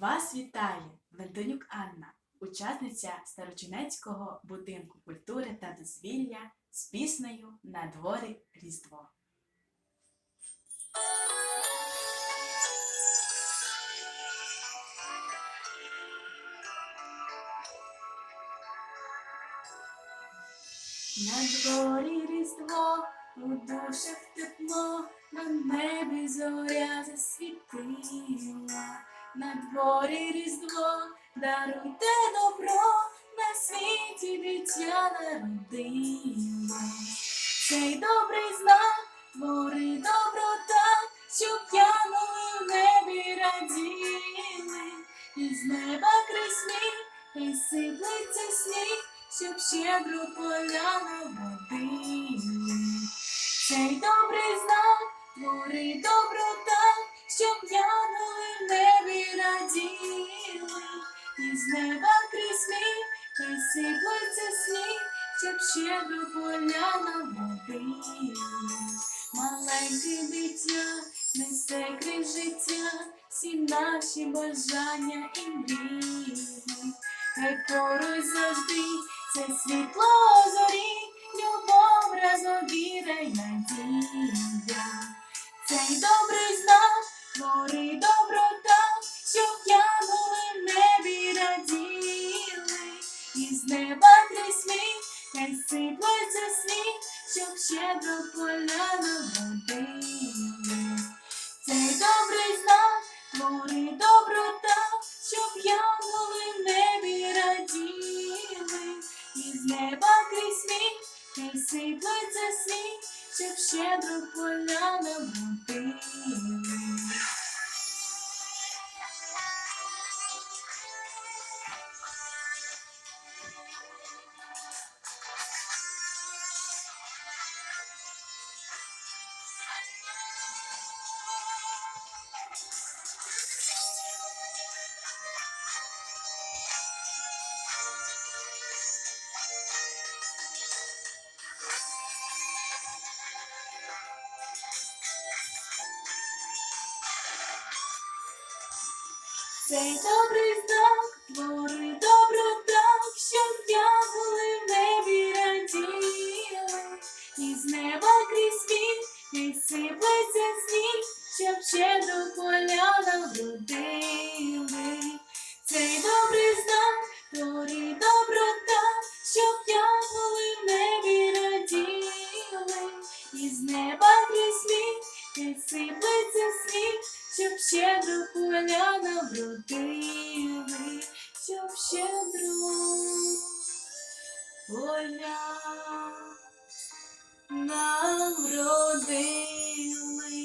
Вас вітає Вентонюк Анна, учасниця Старочинецького будинку культури та дозвілля з піснею На дворі Різдво. На дворі Різдво, у душах тепло, на небі зоря засвітила. На дворі Різдво, даруйте добро, на світі дитя народила. Цей добрий знак твори доброта, щоб янголи в небі раділи, і з неба крізь і сиплеться сніг, щоб щедро поляну водили. Цей добрий знак твори доброта, щоб небі раділи, і неба крізь сміх, і сиплеться сніг, щоб щедро поляна водили. Маленьке дитя несе крізь життя, всі наші бажання і мрії. Хай поруч завжди це світло зорі, любов, разом віра й надія. Цей добрий знак твори доброта, неба крізь сміх, хай сиплеться сніг, щоб щедро поляну водили. Цей добрий знак твори доброта, щоб янголи в небі раділи, і з неба крізь сміх, хай сиплеться сніг, щоб щедро поляну водили. Цей добрий знак твори доброта, щоб янголи в небі раділи, і з неба крізь сміх, і сиплеться сніг, щоб щедро поляна вродили. Цей добрий знак твори доброта, щоб янголи в небі раділи, і з неба крізь сміх, і сиплеться сніг, щоб щедро поляна поля нам родили.